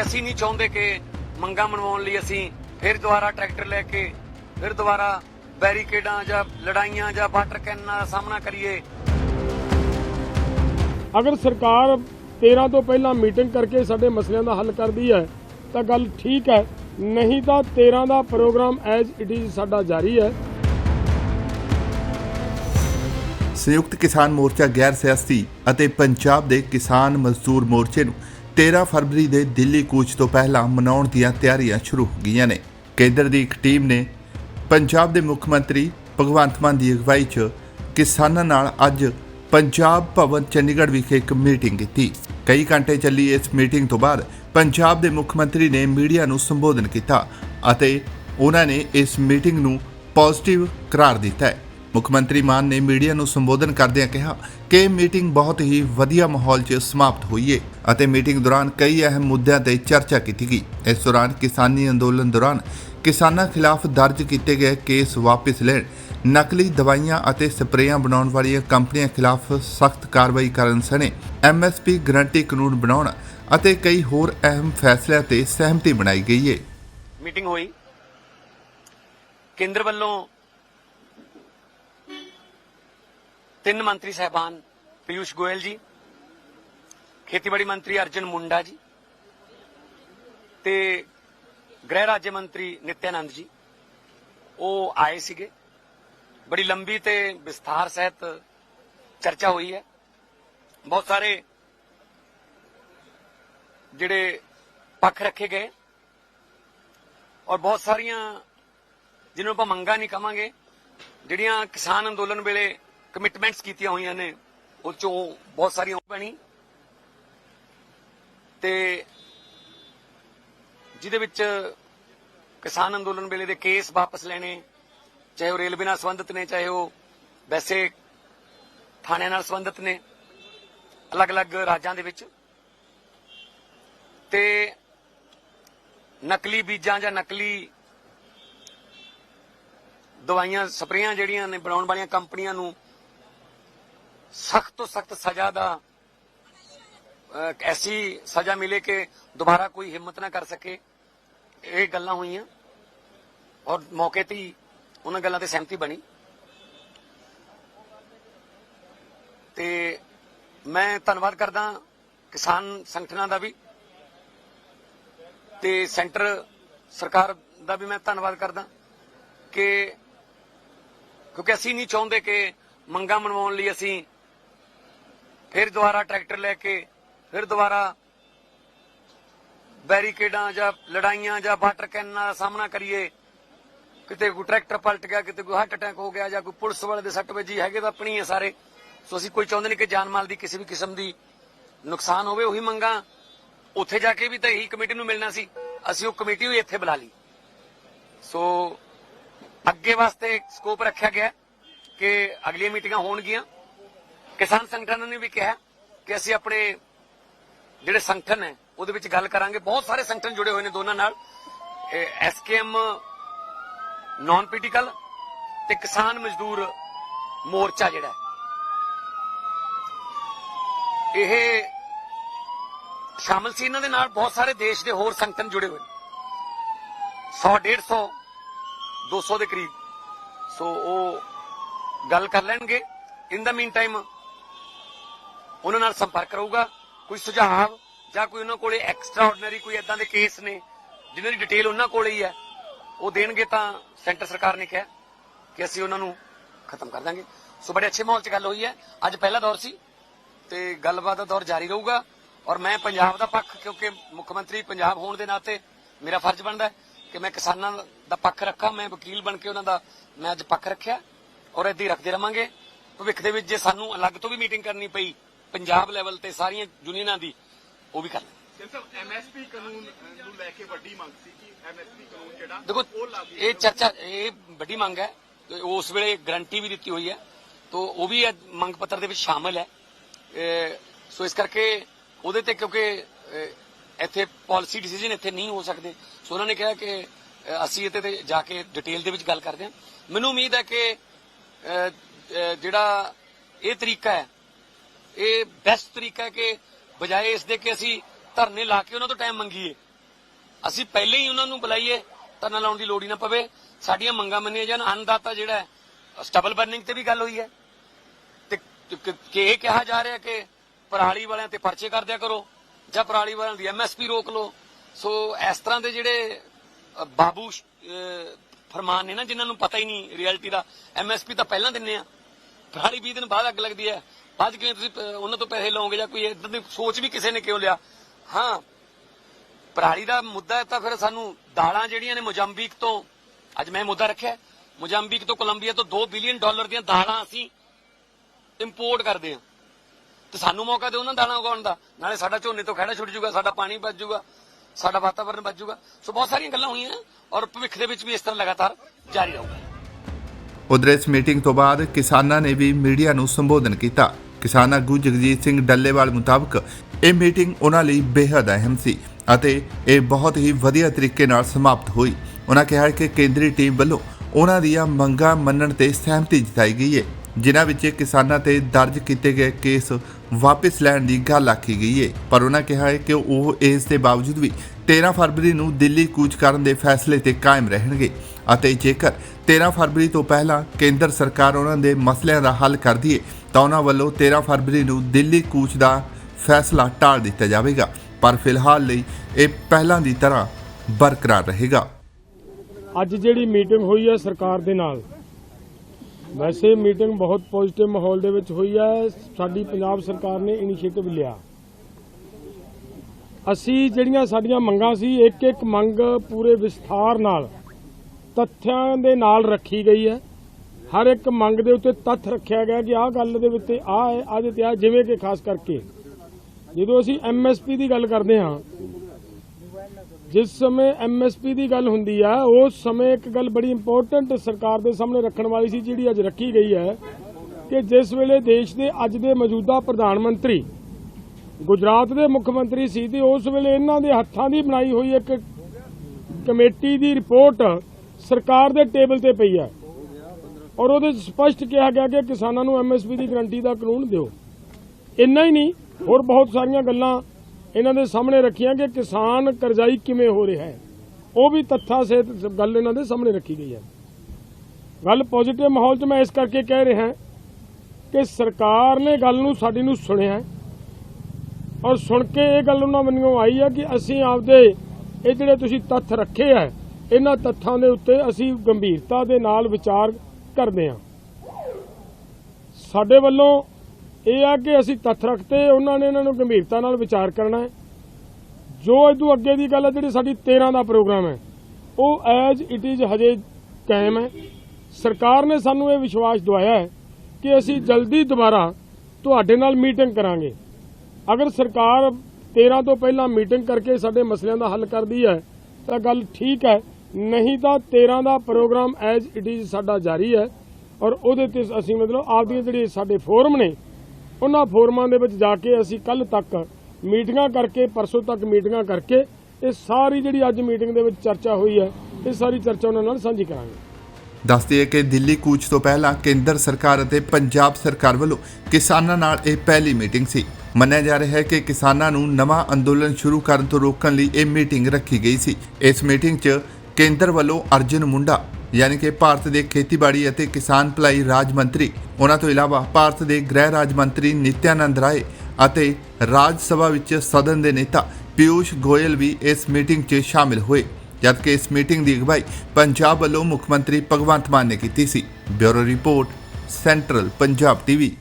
ਕਿਉਂਕਿ ਅਸੀਂ ਨਹੀਂ ਚਾਹੁੰਦੇ ਕਿ ਮੰਗਾਂ ਮਨਵਾਉਣ ਲਈ ਅਸੀਂ ਫਿਰ ਦੁਬਾਰਾ ਟਰੈਕਟਰ ਲੈ ਕੇ ਫਿਰ ਦੁਬਾਰਾ ਬੈਰੀਕੇਡਾਂ ਜਾਂ ਲੜਾਈਆਂ ਜਾਂ ਵਾਟਰ ਕੈਨਾਂ ਦਾ ਸਾਹਮਣਾ ਕਰੀਏ। ਅਗਰ ਸਰਕਾਰ 13 ਤੋਂ ਪਹਿਲਾਂ ਮੀਟਿੰਗ ਕਰਕੇ ਸਾਡੇ ਮਸਲਿਆਂ ਦਾ ਹੱਲ ਕਰਦੀ ਹੈ ਤਾਂ ਗੱਲ ਠੀਕ ਹੈ। ਨਹੀਂ ਤਾਂ 13 ਦਾ ਪ੍ਰੋਗਰਾਮ ਐਜ਼ ਇਟ ਇਜ਼ ਸਾਡਾ ਜਾਰੀ ਹੈ। ਸੰਯੁਕਤ ਕਿਸਾਨ ਮੋਰਚਾ ਗੈਰ ਸਿਆਸੀ ਅਤੇ ਪੰਜਾਬ ਦੇ ਕਿਸਾਨ ਮਜ਼ਦੂਰ ਮੋਰਚੇ ਨੂੰ 13 ਫਰਵਰੀ ਦੇ ਦਿੱਲੀ ਕੂਚ ਤੋਂ ਪਹਿਲਾਂ ਮਨਾਉਣ ਦੀਆਂ ਤਿਆਰੀਆਂ ਸ਼ੁਰੂ ਹੋ ਗਈਆਂ ਨੇ। ਕੇਂਦਰ ਦੀ ਇੱਕ ਟੀਮ ਨੇ ਪੰਜਾਬ ਦੇ ਮੁੱਖ ਮੰਤਰੀ ਭਗਵੰਤ ਮਾਨ ਦੀ ਅਗਵਾਈ 'ਚ ਕਿਸਾਨਾਂ ਨਾਲ ਅੱਜ ਪੰਜਾਬ ਭਵਨ ਚੰਡੀਗੜ੍ਹ ਵਿਖੇ ਇੱਕ ਮੀਟਿੰਗ ਕੀਤੀ। ਕਈ ਘੰਟੇ ਚੱਲੀ ਇਸ ਮੀਟਿੰਗ ਤੋਂ ਬਾਅਦ ਪੰਜਾਬ ਦੇ ਮੁੱਖ ਮੰਤਰੀ ਨੇ ਮੀਡੀਆ ਨੂੰ ਸੰਬੋਧਨ ਕੀਤਾ ਅਤੇ ਉਹਨਾਂ ਨੇ ਇਸ ਮੀਟਿੰਗ ਨੂੰ ਪੋਜ਼ਿਟਿਵ ਕਰਾਰ ਦਿੱਤਾ ਹੈ। ਮੁੱਖ ਮੰਤਰੀ ਮਾਨ ਨੇ ਮੀਡੀਆ ਨੂੰ ਸੰਬੋਧਨ ਕਰਦਿਆਂ ਕਿਹਾ ਕਿ ਮੀਟਿੰਗ ਬਹੁਤ ਹੀ ਵਧੀਆ ਮਾਹੌਲ 'ਚ ਸਮਾਪਤ ਹੋਈ ਹੈ ਅਤੇ ਮੀਟਿੰਗ ਦੌਰਾਨ ਕਈ ਅਹਿਮ ਮੁੱਦਿਆਂ ਤੇ ਚਰਚਾ ਕੀਤੀ ਗਈ। ਇਸ ਦੌਰਾਨ ਕਿਸਾਨੀ ਅੰਦੋਲਨ ਦੌਰਾਨ ਕਿਸਾਨਾਂ ਖਿਲਾਫ ਦਰਜ ਕੀਤੇ ਗਏ ਕੇਸ ਵਾਪਸ ਲੈਣ, ਨਕਲੀ ਦਵਾਈਆਂ ਅਤੇ ਸਪਰੇਆਂ ਬਣਾਉਣ ਵਾਲੀਆਂ ਕੰਪਨੀਆਂ ਖਿਲਾਫ ਸਖਤ ਕਾਰਵਾਈ ਕਰਨ ਸਣੇ ਐਮਐਸਪੀ ਗਰੰਟੀ ਕਾਨੂੰਨ ਬਣਾਉਣ ਅਤੇ ਕਈ ਹੋਰ ਅਹਿਮ ਫੈਸਲਿਆਂ ਤੇ ਸਹਿਮਤੀ ਬਣਾਈ ਗਈ ਹੈ ਮੀਟਿੰਗ ਹੋਈ। ਕੇਂਦਰ ਵੱਲੋਂ ਤਿੰਨ ਮੰਤਰੀ ਸਹਿਬਾਨ ਪਿਊਸ਼ ਗੋਇਲ ਜੀ, ਖੇਤੀਬਾੜੀ ਮੰਤਰੀ ਅਰਜਨ ਮੁੰਡਾ ਜੀ ਤੇ ਗ੍ਰਹਿ ਰਾਜ ਮੰਤਰੀ ਨਿਤਿਆਨੰਦ ਜੀ। ਉਹ ਆਏ ਸੀਗੇ। ਬੜੀ ਲੰਬੀ ਤੇ ਵਿਸਥਾਰ ਸਹਿਤ ਚਰਚਾ ਹੋਈ ਹੈ। ਬਹੁਤ ਸਾਰੇ ਜਿਹੜੇ ਪੱਖ ਰੱਖੇ ਗਏ। ਔਰ ਬਹੁਤ ਸਾਰੀਆਂ ਜਿਹਨੂੰ ਆਪਾਂ ਮੰਗਾਂ ਨਹੀਂ ਕਵਾਂਗੇ, ਜਿਹੜੀਆਂ ਕਿਸਾਨ ਅੰਦੋਲਨ ਵੇਲੇ ਕਮਿਟਮੈਂਟਸ ਕੀਤੀਆਂ ਹੋਈਆਂ ਨੇ, ਉਹ ਚੋਂ ਬਹੁਤ ਸਾਰੀਆਂ ਉਹ ਬਣੀ। ਤੇ ਜਿਹਦੇ ਵਿੱਚ ਕਿਸਾਨ ਅੰਦੋਲਨ ਵੇਲੇ ਦੇ ਕੇਸ ਵਾਪਸ ਲੈਣੇ, ਚਾਹੇ ਉਹ ਰੇਲਵੇ ਨਾਲ ਸੰਬੰਧਿਤ ਨੇ, ਚਾਹੇ ਉਹ ਵੈਸੇ ਥਾਣਿਆਂ ਨਾਲ ਸੰਬੰਧਿਤ ਨੇ, ਅਲੱਗ-ਅਲੱਗ ਰਾਜਾਂ ਦੇ ਵਿੱਚ। ਤੇ ਨਕਲੀ ਬੀਜਾਂ ਜਾਂ ਨਕਲੀ ਦਵਾਈਆਂ, ਸਪਰੇਆਂ ਜਿਹੜੀਆਂ ਨੇ ਬਣਾਉਣ ਵਾਲੀਆਂ ਕੰਪਨੀਆਂ ਨੂੰ ਸਖਤ ਤੋਂ ਸਖਤ ਸਜ਼ਾ ਦਾ ਐਸੀ ਸਜ਼ਾ ਮਿਲੇ ਕਿ ਦੁਬਾਰਾ ਕੋਈ ਹਿੰਮਤ ਨਾ ਕਰ ਸਕੇ। ਇਹ ਗੱਲਾਂ ਹੋਈਆਂ ਔਰ ਮੌਕੇ ਤੇ ਹੀ ਉਹਨਾਂ ਗੱਲਾਂ ਤੇ ਸਹਿਮਤੀ ਬਣੀ। ਤੇ ਮੈਂ ਧੰਨਵਾਦ ਕਰਦਾ ਕਿਸਾਨ ਸੰਗਠਨਾਂ ਦਾ ਵੀ ਤੇ ਸੈਂਟਰ ਸਰਕਾਰ ਦਾ ਵੀ ਮੈਂ ਧੰਨਵਾਦ ਕਰਦਾ ਕਿ ਕਿਉਂਕਿ ਅਸੀਂ ਨਹੀਂ ਚਾਹੁੰਦੇ ਕਿ ਮੰਗਾਂ ਮਨਵਾਉਣ ਲਈ ਅਸੀਂ ਫਿਰ ਦੁਬਾਰਾ ਟਰੈਕਟਰ ਲੈ ਕੇ, ਫਿਰ ਦੁਬਾਰਾ ਬੈਰੀਕੇਡਾਂ ਜਾਂ ਲੜਾਈਆਂ ਜਾਂ ਵਾਟਰ ਕੈਨਾਂ ਦਾ ਸਾਹਮਣਾ ਕਰੀਏ। ਕਿਤੇ ਕੋਈ ਟਰੈਕਟਰ ਪਲਟ ਗਿਆ, ਕਿਤੇ ਕੋਈ ਹਾਰਟ ਅਟੈਕ ਹੋ ਗਿਆ ਜਾਂ ਕੋਈ ਪੁਲਿਸ ਵਾਲੇ ਦੇ ਸੱਟ ਵੱਜੀ, ਹੈਗੇ ਤਾਂ ਆਪਣੀ ਹੈ ਸਾਰੇ। ਸੋ ਅਸੀਂ ਕੋਈ ਚਾਹੁੰਦੇ ਨਹੀਂ ਕਿ ਜਾਨ ਮਾਲ ਦੀ ਕਿਸੇ ਵੀ ਕਿਸਮ ਦੀ ਨੁਕਸਾਨ ਹੋਵੇ, ਉਹੀ ਮੰਗਾਂ ਉੱਥੇ ਜਾ ਕੇ ਵੀ ਤਾਂ ਇਹੀ ਕਮੇਟੀ ਨੂੰ ਮਿਲਣਾ ਸੀ। ਅਸੀਂ ਉਹ ਕਮੇਟੀ ਵੀ ਇੱਥੇ ਬੁਲਾ ਲਈ। ਸੋ ਅੱਗੇ ਵਾਸਤੇ ਸਕੋਪ ਰੱਖਿਆ ਗਿਆ ਕਿ ਅਗਲੀਆਂ ਮੀਟਿੰਗਾਂ ਹੋਣਗੀਆਂ। ਕਿਸਾਨ ਸੰਗਠਨਾਂ ਨੇ ਵੀ ਕਿਹਾ ਕਿ ਅਸੀਂ ਆਪਣੇ ਜਿਹੜੇ ਸੰਗਠਨ ਹੈ, ਉਹਦੇ ਵਿੱਚ ਗੱਲ ਕਰਾਂਗੇ। ਬਹੁਤ ਸਾਰੇ ਸੰਗਠਨ ਜੁੜੇ ਹੋਏ ਨੇ ਦੋਨਾਂ ਨਾਲ। ਐਸਕੇਐਮ ਨਾਨ ਪੋਲੀਟੀਕਲ ਤੇ ਕਿਸਾਨ ਮਜ਼ਦੂਰ ਮੋਰਚਾ ਜਿਹੜਾ ਇਹ ਸ਼ਾਮਲ ਸੀ ਇਹਨਾਂ ਦੇ ਨਾਲ। ਬਹੁਤ ਸਾਰੇ ਦੇਸ਼ ਦੇ ਹੋਰ ਸੰਗਠਨ ਜੁੜੇ ਹੋਏ ਨੇ। 100 150 200 ਦੇ ਕਰੀਬ। ਸੋ ਉਹ ਗੱਲ ਕਰ ਲੈਣਗੇ। ਇਨ ਦਾ ਮੀਨ ਟਾਈਮ ਉਹਨਾਂ ਨਾਲ ਸੰਪਰਕ ਰਹੂਗਾ, ਕੋਈ ਸੁਝਾਅ ਜਾਂ ਕੋਈ ਉਹਨਾਂ ਕੋਲੇ ਐਕਸਟਰਾ ਆਰਡੀਨਰੀ ਕੋਈ ਇਦਾਂ ਦੇ ਕੇਸ ਨੇ ਜਿਨ੍ਹਾਂ ਦੀ ਡਿਟੇਲ ਉਹਨਾਂ ਕੋਲੇ ਹੀ ਹੈ, ਉਹ ਦੇਣਗੇ ਤਾਂ ਸੈਂਟਰ ਸਰਕਾਰ ਨੇ ਕਿਹਾ ਕਿ ਅਸੀਂ ਉਹਨਾਂ ਨੂੰ ਖਤਮ ਕਰ ਦਾਂਗੇ। ਸੋ ਬੜੇ ਅੱਛੇ ਮਾਹੌਲ 'ਚ ਗੱਲ ਹੋਈ ਹੈ। ਅੱਜ ਪਹਿਲਾ ਦੌਰ ਸੀ ਤੇ ਗੱਲਬਾਤ ਦਾ ਦੌਰ ਜਾਰੀ ਰਹੂਗਾ ਔਰ ਮੈਂ ਪੰਜਾਬ ਦਾ ਪੱਖ, ਕਿਉਂਕਿ ਮੁੱਖ ਮੰਤਰੀ ਪੰਜਾਬ ਹੋਣ ਦੇ ਨਾਤੇ ਮੇਰਾ ਫਰਜ਼ ਬਣਦਾ ਹੈ ਕਿ ਮੈਂ ਕਿਸਾਨਾਂ ਦਾ ਪੱਖ ਰੱਖਾਂ, ਮੈਂ ਵਕੀਲ ਬਣ ਕੇ ਉਹਨਾਂ ਦਾ ਮੈਂ ਅੱਜ ਪੱਖ ਰੱਖਿਆ ਔਰ ਏਦਾਂ ਹੀ ਰੱਖਦੇ ਰਵਾਂਗੇ। ਭਵਿੱਖ ਦੇ ਵਿੱਚ ਜੇ ਸਾਨੂੰ ਅਲੱਗ ਤੋਂ ਵੀ ਮੀਟਿੰਗ ਕਰਨੀ ਪਈ ਪੰਜਾਬ ਲੈਵਲ ਤੇ ਸਾਰੀਆਂ ਯੂਨੀਅਨਾਂ ਦੀ ਉਹ ਵੀ ਕਰ ਐਮਐਸਪੀ ਕਾਨੂੰਨ ਅਹ, ਨੂੰ ਲੈ ਕੇ ਵੱਡੀ ਮੰਗ ਸੀ ਕਿ ਐਮਐਸਪੀ ਕਾਨੂੰਨ ਜਿਹੜਾ ਦੇਖੋ ਇਹ ਚਰਚਾ ਇਹ ਵੱਡੀ ਮੰਗ ਹੈ। ਉਸ ਵੇਲੇ ਗਰੰਟੀ ਵੀ ਦਿੱਤੀ ਹੋਈ ਹੈ। ਤੋਂ ਉਹ ਵੀ ਮੰਗ ਪੱਤਰ ਦੇ ਵਿੱਚ ਸ਼ਾਮਲ ਹੈ। ਸੋ ਇਸ ਕਰਕੇ ਉਹਦੇ ਤੇ ਕਿਉਂਕਿ ਇੱਥੇ ਪਾਲਿਸੀ ਡਿਸੀਜਨ ਇੱਥੇ ਨਹੀਂ ਹੋ ਸਕਦੇ। ਸੋ ਉਹਨਾਂ ਨੇ ਕਿਹਾ ਕਿ ਅਸੀਂ ਇਹਦੇ ਤੇ ਜਾ ਕੇ ਡਿਟੇਲ ਦੇ ਵਿੱਚ ਗੱਲ ਕਰਦੇ ਹਾਂ। ਮੈਨੂੰ ਉਮੀਦ ਹੈ ਕਿ ਜਿਹੜਾ ਇਹ ਤਰੀਕਾ ਹੈ ਇਹ ਬੈਸਟ ਤਰੀਕਾ ਹੈ ਕਿ ਬਜਾਏ ਇਸ ਦੇ ਕਿ ਅਸੀਂ ਧਰਨੇ ਲਾ ਕੇ ਉਹਨਾਂ ਤੋਂ ਟਾਈਮ ਮੰਗੀਏ। ਅਸੀਂ ਪਹਿਲੇ ਹੀ ਉਹਨਾਂ ਨੂੰ ਬੁਲਾਈਏ, ਧਰਨਾ ਲਾਉਣ ਦੀ ਲੋੜ ਹੀ ਨਾ ਪਵੇ। ਸਾਡੀਆਂ ਮੰਗਾਂ ਮੰਨੀਆਂ ਜਾਣ। ਅੰਨਦਾਤਾ ਜਿਹੜਾ ਸਟਬਲ ਬਰਨਿੰਗ ਤੇ ਵੀ ਗੱਲ ਹੋਈ ਹੈ। ਤੇ ਕਿ- ਇਹ ਕਿਹਾ ਜਾ ਰਿਹਾ ਕਿ ਪਰਾਲੀ ਵਾਲਿਆਂ ਤੇ ਪਰਚੇ ਕਰਦਿਆ ਕਰੋ ਜਾਂ ਪਰਾਲੀ ਵਾਲਿਆਂ ਦੀ ਐਮਐਸਪੀ ਰੋਕ ਲਓ। ਸੋ ਇਸ ਤਰ੍ਹਾਂ ਦੇ ਜਿਹੜੇ ਬਾਬੂ ਫਰਮਾਨ ਨੇ ਨਾ, ਜਿਨ੍ਹਾਂ ਨੂੰ ਪਤਾ ਹੀ ਨਹੀਂ ਰਿਐਲਿਟੀ ਦਾ ਐਮਐਸਪੀ ਤਾਂ ਪਹਿਲਾਂ ਦਿੰਨੇ ਆ। ਪਰਾਲੀ 20 ਦਿਨ ਬਾਅਦ ਅੱਗ ਲੱਗਦੀ ਹੈ। ਬਾਅਦ 'ਚ ਕਿਵੇਂ ਤੁਸੀਂ ਉਹਨਾਂ ਤੋਂ ਪੈਸੇ ਲਓਗੇ ਜਾਂ ਕੋਈ ਇਦਾਂ ਦੀ ਸੋਚ ਵੀ ਕਿਸੇ ਨੇ ਕਿਉਂ ਲਿਆ? ਹਾਂ। ਪਰਾਲੀ ਦਾ ਮੁੱਦਾ ਤਾਂ ਫਿਰ ਸਾਨੂੰ ਦਾਲਾਂ ਜਿਹੜੀਆਂ ਨੇ ਮੋਜ਼ੰਬੀਕ ਤੋਂ ਅੱਜ ਮੈਂ ਮੁੱਦਾ ਰੱਖਿਆ ਹੈ, ਮੋਜ਼ੰਬੀਕ ਤੋਂ ਕੋਲੰਬੀਆ ਤੋਂ 2 ਬਿਲੀਅਨ ਡਾਲਰ ਦੀਆਂ ਦਾਲਾਂ ਅਸੀਂ ਇੰਪੋਰਟ ਕਰਦੇ ਹਾਂ। ਤੇ ਸਾਨੂੰ ਮੌਕਾ ਦਿਓ ਉਹਨਾਂ ਦਾਲਾਂ ਉਗਾਉਣ ਦਾ। ਨਾਲੇ ਸਾਡਾ ਝੋਨੇ ਤੋਂ ਖਹਿੜਾ ਛੁੱਟ ਜੂਗਾ ਸਾਡਾ ਪਾਣੀ ਬਚ ਜੂਗਾ ਸਾਡਾ ਵਾਤਾਵਰਣ ਬਚ ਜੂਗਾ ਸੋ ਬਹੁਤ ਸਾਰੀਆਂ ਗੱਲਾਂ ਹੋਈਆਂ ਔਰ ਭਵਿੱਖ ਦੇ ਵਿੱਚ ਵੀ ਇਸ ਤਰ੍ਹਾਂ ਲਗਾਤਾਰ ਜਾਰੀ ਰਹੂਗਾ। ਉਧਰ ਇਸ ਮੀਟਿੰਗ ਤੋਂ ਬਾਅਦ ਕਿਸਾਨਾਂ ਨੇ ਵੀ ਮੀਡੀਆ ਨੂੰ ਸੰਬੋਧਨ ਕੀਤਾ। ਕਿਸਾਨ ਆਗੂ ਜਗਜੀਤ ਸਿੰਘ ਡੱਲੇਵਾਲ ਮੁਤਾਬਕ ਇਹ ਮੀਟਿੰਗ ਉਹਨਾਂ ਲਈ ਬੇहद ਅਹਿਮ ਸੀ ਅਤੇ ਇਹ ਬਹੁਤ ਹੀ ਵਧੀਆ ਤਰੀਕੇ ਨਾਲ ਸਮਾਪਤ ਹੋਈ। ਉਹਨਾਂ ਕਿਹਾ ਕਿ ਕੇਂਦਰੀ ਟੀਮ ਵੱਲੋਂ ਉਹਨਾਂ ਦੀਆਂ ਮੰਗਾਂ ਮੰਨਣ ਤੇ ਸਹਿਮਤੀ ਜਤਾਈ ਗਈ ਹੈ ਜਿਨ੍ਹਾਂ ਵਿੱਚ ਕਿਸਾਨਾਂ ਤੇ ਦਰਜ ਕੀਤੇ ਗਏ ਕੇਸ ਵਾਪਸ ਲੈਣ ਦੀ ਗੱਲ ਆਖੀ ਗਈ ਹੈ ਪਰ ਉਹਨਾਂ ਕਿਹਾ ਹੈ ਕਿ ਉਹ ਇਸ ਦੇ ਬਾਵਜੂਦ ਵੀ 13 ਫਰਵਰੀ ਨੂੰ ਦਿੱਲੀ ਕੂਚ ਕਰਨ ਦੇ ਫੈਸਲੇ ਤੇ ਕਾਇਮ ਰਹਿਣਗੇ। ਅਤੇ ਜੇਕਰ 13 ਫਰਵਰੀ ਤੋਂ ਪਹਿਲਾਂ ਕੇਂਦਰ ਸਰਕਾਰ ਉਹਨਾਂ ਦੇ ਮਸਲਿਆਂ ਦਾ ਹੱਲ ਕਰਦੀ ਹੈ ਤਾਂ ਉਹਨਾਂ ਵੱਲੋਂ 13 ਫਰਵਰੀ ਨੂੰ ਦਿੱਲੀ ਕੂਚ ਦਾ ਫੈਸਲਾ ਟਾਲ ਦਿੱਤਾ ਜਾਵੇਗਾ। ਪਰ ਫਿਲਹਾਲ ਲਈ ਇਹ ਪਹਿਲਾਂ ਦੀ ਤਰ੍ਹਾਂ ਬਰਕਰਾਰ ਰਹੇਗਾ। ਅੱਜ ਜਿਹੜੀ ਮੀਟਿੰਗ ਹੋਈ ਹੈ ਸਰਕਾਰ ਦੇ ਨਾਲ, ਵੈਸੇ ਮੀਟਿੰਗ ਬਹੁਤ ਪੋਜ਼ਿਟਿਵ ਮਾਹੌਲ ਦੇ ਵਿੱਚ ਹੋਈ ਹੈ, ਸਾਡੀ ਪੰਜਾਬ ਸਰਕਾਰ ਨੇ ਇਨੀਸ਼ੀਏਟਿਵ ਲਿਆ। ਅਸੀਂ ਜਿਹੜੀਆਂ ਸਾਡੀਆਂ ਮੰਗਾਂ ਸੀ ਇੱਕ ਇੱਕ ਮੰਗ ਪੂਰੇ ਵਿਸਥਾਰ ਨਾਲ ਤੱਥਾਂ ਦੇ ਨਾਲ ਰੱਖੀ ਗਈ ਹੈ। ਹਰ ਇੱਕ ਮੰਗ ਦੇ ਉੱਤੇ ਤੱਥ ਰੱਖਿਆ ਗਿਆ ਕਿ ਆਹ ਗੱਲ ਦੇ ਵਿੱਚ ਆਹ ਹੈ, ਆਹ ਤੇ ਆਹ ਜਿਵੇਂ ਕਿ ਖਾਸ ਕਰਕੇ। ਜਦੋਂ ਅਸੀਂ ਐਮਐਸਪੀ ਦੀ ਗੱਲ ਕਰਦੇ ਹਾਂ, ਜਿਸ ਸਮੇਂ ਐਮਐਸਪੀ ਦੀ ਗੱਲ ਹੁੰਦੀ ਆ, ਉਸ ਸਮੇਂ ਇੱਕ ਗੱਲ ਬੜੀ ਇੰਪੋਰਟੈਂਟ ਸਰਕਾਰ ਦੇ ਸਾਹਮਣੇ ਰੱਖਣ ਵਾਲੀ ਸੀ, ਜਿਹੜੀ ਅੱਜ ਰੱਖੀ ਗਈ ਹੈ ਕਿ ਜਿਸ ਵੇਲੇ ਦੇਸ਼ ਦੇ ਅੱਜ ਦੇ ਮੌਜੂਦਾ ਪ੍ਰਧਾਨ ਮੰਤਰੀ, ਗੁਜਰਾਤ ਦੇ ਮੁੱਖ ਮੰਤਰੀ ਸੀ ਤੇ ਉਸ ਵੇਲੇ ਇਹਨਾਂ ਦੇ ਹੱਥਾਂ ਦੀ ਬਣਾਈ ਹੋਈ ਇੱਕ ਕਮੇਟੀ ਦੀ ਰਿਪੋਰਟ ਸਰਕਾਰ ਦੇ ਟੇਬਲ ਤੇ ਪਈ ਹੈ। ਔਰ ਉਹਦੇ 'ਚ ਸਪਸ਼ਟ ਕਿਹਾ ਗਿਆ ਕਿ ਕਿਸਾਨਾਂ ਨੂੰ ਐਮਐਸਪੀ ਦੀ ਗਰੰਟੀ ਦਾ ਕਾਨੂੰਨ ਦਿਓ। ਇੰਨਾ ਹੀ ਨਹੀਂ, ਹੋਰ ਬਹੁਤ ਸਾਰੀਆਂ ਗੱਲਾਂ ਇਹਨਾਂ ਦੇ ਸਾਹਮਣੇ ਰੱਖੀਆਂ ਕਿ ਕਿਸਾਨ ਕਰਜ਼ਾਈ ਕਿਵੇਂ ਹੋ ਰਿਹਾ ਹੈ। ਉਹ ਵੀ ਤੱਥਾਂ ਸਹਿਤ ਗੱਲ ਇਹਨਾਂ ਦੇ ਸਾਹਮਣੇ ਰੱਖੀ ਗਈ ਹੈ। ਗੱਲ ਪੋਜ਼ਿਟਿਵ ਮਾਹੌਲ 'ਚ ਮੈਂ ਇਸ ਕਰਕੇ ਕਹਿ ਰਿਹਾ ਕਿ ਸਰਕਾਰ ਨੇ ਗੱਲ ਨੂੰ ਸਾਡੀ ਨੂੰ ਸੁਣਿਆ ਔਰ ਸੁਣ ਕੇ ਇਹ ਗੱਲ ਉਹਨਾਂ ਵੱਲੋਂ ਆਈ ਹੈ ਕਿ ਅਸੀਂ ਆਪਦੇ ਇਹ ਜਿਹੜੇ ਤੁਸੀਂ ਤੱਥ ਰੱਖੇ ਆ ਇਹਨਾਂ ਤੱਥਾਂ ਦੇ ਉੱਤੇ ਅਸੀਂ ਗੰਭੀਰਤਾ ਦੇ ਨਾਲ ਵਿਚਾਰ ਕਰਦੇ ਹਾਂ। ਸਾਡੇ ਵੱਲੋਂ ਇਹ ਆ ਕਿ ਅਸੀਂ ਤੱਥ ਰੱਖਤੇ, ਉਹਨਾਂ ਨੇ ਇਹਨਾਂ ਨੂੰ ਗੰਭੀਰਤਾ ਨਾਲ ਵਿਚਾਰ ਕਰਨਾ ਹੈ। ਜੋ ਇਦੋਂ ਅੱਗੇ ਦੀ ਗੱਲ ਹੈ, ਜਿਹੜੀ ਸਾਡੀ 13 ਦਾ ਪ੍ਰੋਗਰਾਮ ਹੈ, ਉਹ ਐਜ਼ ਇਟ ਇਜ਼ ਹਜੇ ਕਾਇਮ ਹੈ। ਸਰਕਾਰ ਨੇ ਸਾਨੂੰ ਇਹ ਵਿਸ਼ਵਾਸ ਦਿਵਾਇਆ ਹੈ ਕਿ ਅਸੀਂ ਜਲਦੀ ਦੁਬਾਰਾ ਤੁਹਾਡੇ ਨਾਲ ਮੀਟਿੰਗ ਕਰਾਂਗੇ। ਅਗਰ ਸਰਕਾਰ 13 ਤੋਂ ਪਹਿਲਾਂ ਮੀਟਿੰਗ ਕਰਕੇ ਸਾਡੇ ਮਸਲਿਆਂ ਦਾ ਹੱਲ ਕਰਦੀ ਹੈ, ਤਾਂ ਗੱਲ ਠੀਕ ਹੈ ਨਹੀਂ ਤਾਂ 13 ਦਾ ਪ੍ਰੋਗਰਾਮ ਐਜ਼ ਇਟ ਇਜ਼ ਸਾਡਾ ਜਾਰੀ ਹੈ। ਔਰ ਉਹਦੇ ਤੇ ਅਸੀਂ ਮਤਲਬ ਆਪਦੀਆਂ ਜਿਹੜੇ ਸਾਡੇ ਫੋਰਮ ਨੇ, ਉਹਨਾਂ ਫੋਰਮਾਂ ਦੇ ਵਿੱਚ ਜਾ ਕੇ ਅਸੀਂ ਕੱਲ ਤੱਕ ਮੀਟਿੰਗਾਂ ਕਰਕੇ, ਪਰਸੋਂ ਤੱਕ ਮੀਟਿੰਗਾਂ ਕਰਕੇ, ਇਹ ਸਾਰੀ ਜਿਹੜੀ ਅੱਜ ਮੀਟਿੰਗ ਦੇ ਵਿੱਚ ਚਰਚਾ ਹੋਈ ਹੈ, ਇਹ ਸਾਰੀ ਚਰਚਾ ਉਹਨਾਂ ਨਾਲ ਸਾਂਝੀ ਕਰਾਂਗੇ। ਦੱਸਦੀ ਹੈ ਕਿ ਦਿੱਲੀ ਕੂਚ ਤੋਂ ਪਹਿਲਾਂ ਕੇਂਦਰ ਸਰਕਾਰ ਅਤੇ ਪੰਜਾਬ ਸਰਕਾਰ ਵੱਲੋਂ ਕਿਸਾਨਾਂ ਨਾਲ ਇਹ ਪਹਿਲੀ ਮੀਟਿੰਗ ਸੀ। ਮੰਨਿਆ ਜਾ ਰਿਹਾ ਹੈ ਕਿ ਕਿਸਾਨਾਂ ਨੂੰ ਨਵਾਂ ਅੰਦੋਲਨ ਸ਼ੁਰੂ ਕਰਨ ਤੋਂ ਰੋਕਣ ਲਈ ਇਹ ਮੀਟਿੰਗ ਰੱਖੀ ਗਈ ਸੀ। ਇਸ ਮੀਟਿੰਗ 'ਚ ਕੇਂਦਰ ਵੱਲੋਂ ਅਰਜਨ ਮੁੰਡਾ, ਯਾਨੀ ਕਿ ਭਾਰਤ ਦੇ ਖੇਤੀਬਾੜੀ ਅਤੇ ਕਿਸਾਨ ਭਲਾਈ ਰਾਜ ਮੰਤਰੀ, ਉਹਨਾਂ ਤੋਂ ਇਲਾਵਾ ਭਾਰਤ ਦੇ ਗ੍ਰਹਿ ਰਾਜ ਮੰਤਰੀ ਨਿਤਿਆਨੰਦ ਰਾਏ ਅਤੇ ਰਾਜ ਸਭਾ ਵਿੱਚ ਸਦਨ ਦੇ ਨੇਤਾ ਪਿਊਸ਼ ਗੋਇਲ ਵੀ ਇਸ ਮੀਟਿੰਗ 'ਚ ਸ਼ਾਮਿਲ ਹੋਏ, ਜਦਕਿ ਇਸ ਮੀਟਿੰਗ ਦੀ ਅਗਵਾਈ ਪੰਜਾਬ ਵੱਲੋਂ ਮੁੱਖ ਮੰਤਰੀ ਭਗਵੰਤ ਮਾਨ ਨੇ ਕੀਤੀ ਸੀ। Bureau report, central Punjab TV.